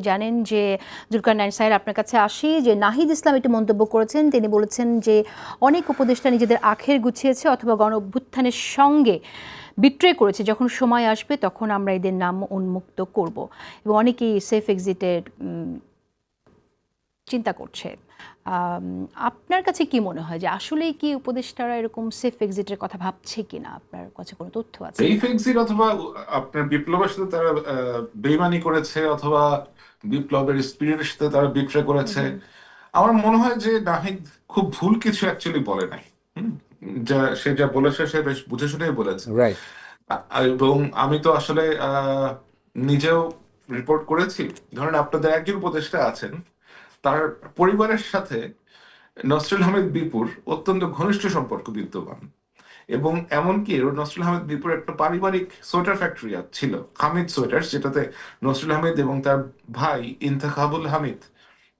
জানেন যে জুলকার নাইন সাহেব আপনার কাছে আসি, যে নাহিদ ইসলাম একটি মন্তব্য করেছেন। তিনি বলেছেন যে অনেক উপদেষ্টা নিজেদের আখের গুছিয়েছে অথবা গণ অভ্যুত্থানের সঙ্গে বিক্রয় করেছে। যখন সময় আসবে তখন আমরা এদের নাম উন্মুক্ত করব। এবং অনেকেই সেফ এক্সিটের চিন্তা করছে। আপনার কাছে কি মনে হয় যে আসলেই কি উপদেষ্টারা এরকম সেফ এক্সিটের কথা ভাবছে কিনা? আপনার কাছে কোনো তথ্য আছে? এই ফেক্সির অথবা আপনার বিপ্লবের সাথে তারা আহ, বেইমানি করেছে অথবা বিপ্লবের স্পিরিটের সাথে তারা বিট্রে করেছে। আমার মনে হয় যে নাহিদ খুব ভুল কিছু অ্যাকচুয়ালি বলে নাই। হুম? যা সে যা বলেছে সে বেশ বুঝে শুনেই বলেছে। রাইট এবং আমি তো আসলে আহ, নিজেও রিপোর্ট করেছি। ধরেন আপনাদের একজন উপদেষ্টা আছেন তার পরিবারের সাথে নসরুল আহমেদ বিপুর অত্যন্ত ঘনিষ্ঠ সম্পর্ক বিদ্যমান। এবং এমনকি নসরুল আহমেদ বিপুর একটা পারিবারিক সোয়েটার ফ্যাক্টরি ছিল হামিদ সোয়েটার যেটাতে নসরুল আহমেদ এবং তার ভাই ইন্তেখাবুল হামিদ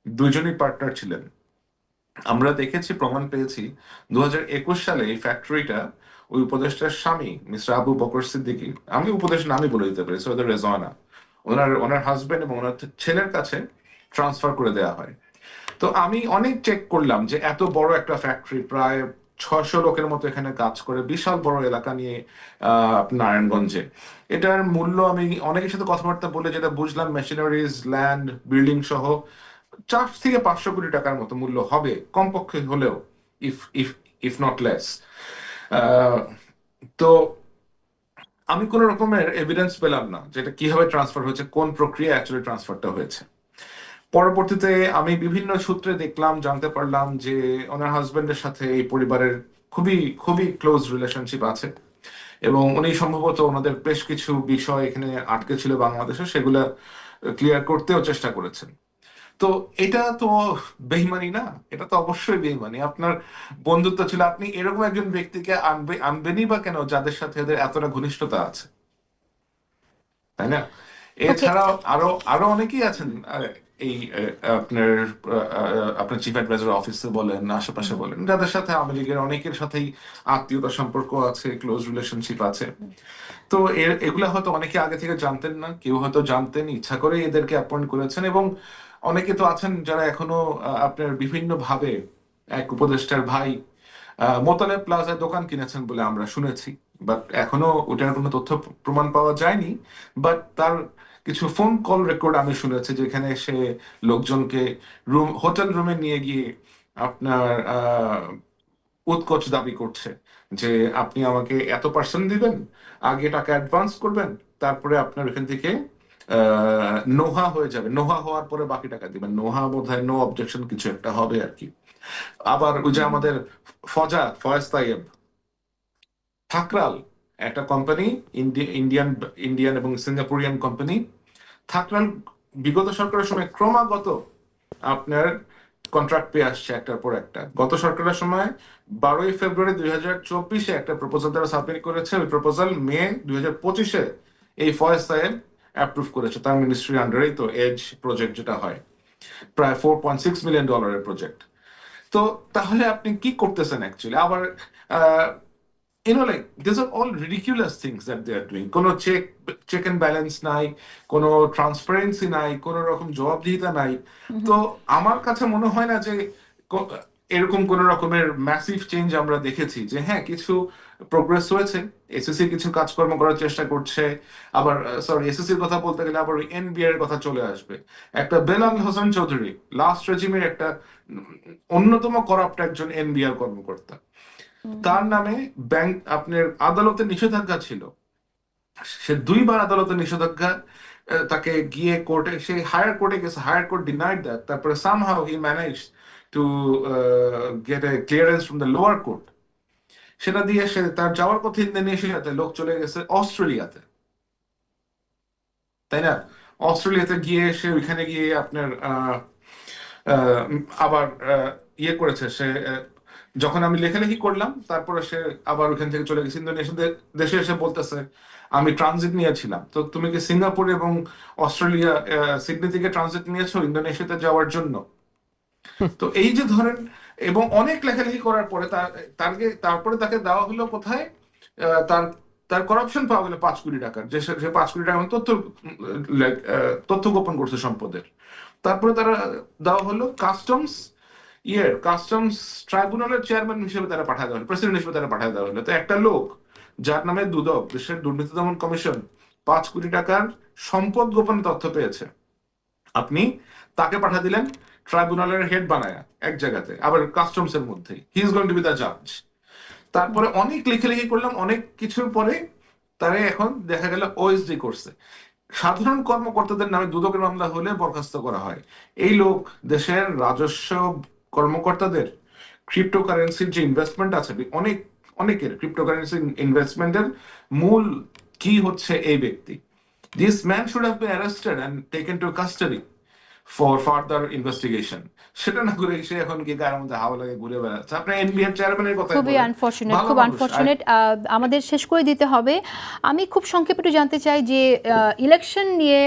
দুইজনই পার্টনার ছিলেন। আমরা দেখেছি, প্রমাণ পেয়েছি দু হাজার একুশ সালে এই ফ্যাক্টরিটা ওই উপদেষ্টার স্বামী, মিস্টার আবু বকর সিদ্দিকী, আমি উপদেশ নামই বলে দিতে পারি সৈয়দ রেজওয়ানা, ওনার ওনার হাজবেন্ড এবং ওনার ছেলের কাছে ট্রান্সফার করে দেওয়া হয়। তো আমি অনেক চেক করলাম যে এত বড় একটা ফ্যাক্টরি প্রায় ছশো লোকের মতো এখানে কাজ করে, বিশাল বড় এলাকা নিয়ে নারায়ণগঞ্জে। এটার মূল্য আমি অনেকের সাথে কথাবার্তা বলে যেটা বুঝলাম মেশিনারিজ ল্যান্ড বিল্ডিং সহ চার থেকে পাঁচশো কোটি টাকার মতো মূল্য হবে, কমপক্ষে হলেও if if if not less তো আমি কোন রকমের এভিডেন্স পেলাম না যেটা কীভাবে ট্রান্সফার হয়েছে, কোন প্রক্রিয়া অ্যাকচুয়ালি ট্রান্সফারটা হয়েছে। পরবর্তীতে আমি বিভিন্ন সূত্রে দেখলাম জানতে পারলাম যে ওনার হাজবেন্ডের সাথে এই পরিবারের খুবই খুবই ক্লোজ রিলেশনশিপ আছে এবং উনি সম্ভবত ওনাদের বেশ কিছু বিষয় এখানে আটকে ছিল বাংলাদেশে সেগুলা ক্লিয়ার করতেও চেষ্টা করেছেন। তো এটা তো বেইমানি না এটা তো অবশ্যই বেইমানি। আপনার বন্ধুত্ব ছিল আপনি এরকম একজন ব্যক্তিকে আনবে আনবেনই বা কেন যাদের সাথে এদের এতটা ঘনিষ্ঠতা আছে? তাই না? এছাড়াও আরও আরও অনেকেই আছেন এই আপনার আপনার চিফ অ্যাডভাইজার অফিসে বলেন আশেপাশে বলেন যাদের সাথে আওয়ামী লীগের অনেকের সাথেই আত্মীয়তা সম্পর্ক আছে ক্লোজ রিলেশনশিপ আছে। তো এ- এগুলা হয়তো অনেকে আগে থেকে জানতেন না কেউ হয়তো জানতেন ইচ্ছা করে এদেরকে অ্যাপয়েন্ট করেছেন এবং অনেকে তো আছেন যারা এখনও আপনার বিভিন্ন ভাবে এক উপদেষ্টার ভাই মোতালেব প্লাজায় দোকান কিনেছেন বলে আমরা শুনেছি। বাট এখনও ওটার কোনো তথ্য প্রমাণ পাওয়া যায়নি। বাট তার কিছু ফোন কল রেকর্ড আমি শুনেছি যেখানে সে লোকজনকে রুম হোটেল রুমে নিয়ে গিয়ে আপনার উৎকোচ দাবি করছে যে আপনি আমাকে এত পার্সেন্ট দিবেন, আগে টাকা অ্যাডভান্স করবেন, তারপরে আপনার এখান থেকে নোহা হয়ে যাবে। নোহা হওয়ার পরে বাকি টাকা দিবেন। নোহা বোধ নো অবজেকশন কিছু একটা হবে আর কি। আবার ওই যে আমাদের ফজা ফয়েজ তাইয়েব থাকরাল, একটা কোম্পানি ইন্ডিয়ান ইন্ডিয়ান এবং সিঙ্গাপুরিয়ান কোম্পানি থাকরাল বিগত সরকারের সময় ক্রমাগত আপনার কন্ট্রাক্ট পেয়ে আসছে একটার পর একটা। গত সরকারের সময় বারোই ফেব্রুয়ারি দুই হাজার চব্বিশে একটা প্রপোজাল তারা সাবমিট করেছে। ওই প্রপোজাল মে দুই হাজার পঁচিশে এই ফয়েজ সাহেব অ্যাপ্রুভ করেছে তার মিনিস্ট্রির আন্ডারেই তো এজ প্রজেক্ট যেটা হয়। প্রায় ফোর পয়েন্ট সিক্স মিলিয়ন ডলারের প্রজেক্ট তো তাহলে আপনি কি করতেছেন অ্যাকচুয়ালি আবার you know like these are all ridiculous things that they are doing. কোনো চেক চেক এন্ড ব্যালেন্স নাই কোনো ট্রান্সপারেন্সি নাই কোনো রকম জবাবদিহিতা নাই। তো আমার কাছে মনে হয় না যে এরকম কোন রকমের ম্যাসিভ চেঞ্জ আমরা দেখেছি যে হ্যাঁ কিছু প্রোগ্রেস হয়েছে এসএসসি কিছু কাজকর্ম করার চেষ্টা করছে আবার সরি এসএসসির কথা বলতে গেলে আবার এনবিআর এর কথা চলে আসবে। একটা বেলাল হোসেন চৌধুরী লাস্ট রেজিমের একটা অন্যতম করাপ্ট একজন এনবিআর কর্মকর্তা। তার নামে ব্যাংক আপনার আদালতে নিষেধাজ্ঞা ছিল। সে দুইবার আদালতে নিষেধাজ্ঞা তাকে গিয়ে কোর্টে, সে হায়ার কোর্টে গেছে, হায়ার কোর্ট ডিনাইড দ্যাট তারপরে somehow he manage to get a clearance from the lower court সেটা দিয়ে সে তার যাওয়ার কথা ইন্দোনেশিয়াতে লোক চলে গেছে অস্ট্রেলিয়াতে। তাই না? অস্ট্রেলিয়াতে গিয়ে সে ওইখানে গিয়ে আপনার আবার ইয়ে করেছে, সে যখন আমি লেখালেখি করলাম তারপরে সে আবার ওখান থেকে চলে গেছে ইন্দোনেশিয়া দেশে এসে বলতেছে আমি ট্রানজিট নিয়েছিলাম। তো তুমি কি সিঙ্গাপুর এবং অস্ট্রেলিয়া সিডনি থেকে ট্রানজিট নিয়েছো ইন্দোনেশিয়াতে যাওয়ার জন্য? তো এই যে ধরেন এবং অনেক লেখালেখি করার পরে তার তারকে তারপরে তাকে দেওয়া হলো কোথায়? আহ, তার তার করাপশন পাওয়া গেল পাঁচ কোটি টাকার। যে সে পাঁচ কোটি টাকা তথ্য তথ্য গোপন করছে সম্পদের। তারপরে তারা দেওয়া হলো কাস্টমস ইয়ের কাস্টমস ট্রাইব্যুনালের চেয়ারম্যান হিসেবে তারা পাঠায় দেওয়া হলো প্রেসিডেন্ট হিসেবে তারা পাঠায় দেওয়া হলো। তো একটা লোক, যার নামে দুদক, দেশের দুর্নীতি দমন কমিশন, পাঁচ কোটি টাকার সম্পদ গোপন তথ্য পেয়েছে। আপনি তাকে পাঠা দিলেন ট্রাইব্যুনালের হেড বানায়, এক জায়গাতে, আবার কাস্টমস এর মধ্যে। He is to be the জাজ তারপরে অনেক লেখালেখি করলাম, অনেক কিছুর পরে তারা এখন দেখা গেল ওএসডি করছে। সাধারণ কর্মকর্তাদের নামে দুদকের মামলা হলে বরখাস্ত করা হয়। এই লোক দেশের রাজস্ব কর্মকর্তাদের ক্রিপ্টোকারেন্সির যে ইনভেস্টমেন্ট আছে অনেক, অনেকের ক্রিপ্টোকারেন্সি ইনভেস্টমেন্টের মূল কি হচ্ছে এই ব্যক্তি। This man should have been arrested and taken to custody for further investigation সেটা না করে সে এখন কি গায়ের মধ্যে হাওয়া লাগে ঘুরে বেড়াচ্ছে। আপনি এনবিএর চেয়ারম্যানের কথা খুবই আনফর্চুনেট খুব আনফর্চুনেট আমাদের শেষ করে দিতে হবে। আমি খুব সংক্ষেপে একটু জানতে চাই যে ইলেকশন নিয়ে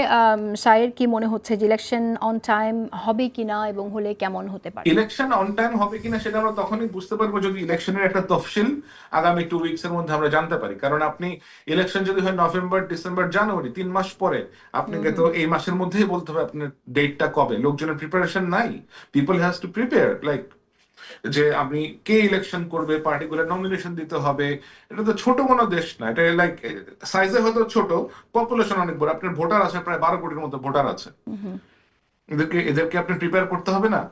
স্যারের কি মনে হচ্ছে যে ইলেকশন অন টাইম হবে কিনা এবং হলে কেমন হতে পারে? ইলেকশন অন টাইম হবে কিনা সেটা আমরা তখনই বুঝতে পারব যদি ইলেকশনের একটা তফসিল আগামী টু উইকস এর মধ্যে আমরা জানতে পারি। কারণ আপনি ইলেকশন যদি হয় নভেম্বর ডিসেম্বর জানুয়ারি তিন মাস পরে আপনাকে তো এই মাসের মধ্যেই বলতে হবে আপনার ডেটটা কবে? লোকজনের প্রিপারেশন নাই। People has to prepare like যে আমি কে ইলেকশন করবে পার্টিকুলার নমিনেশন দিতে হবে। এটা তো ছোট কোনো দেশ না। এটা লাইক সাইজে হয়তো ছোট পপুলেশন অনেক বড়। আপনার ভোটার আছে প্রায় বারো কোটির মতো ভোটার আছে। এদেরকে এদেরকে আপনি প্রিপেয়ার করতে হবে না?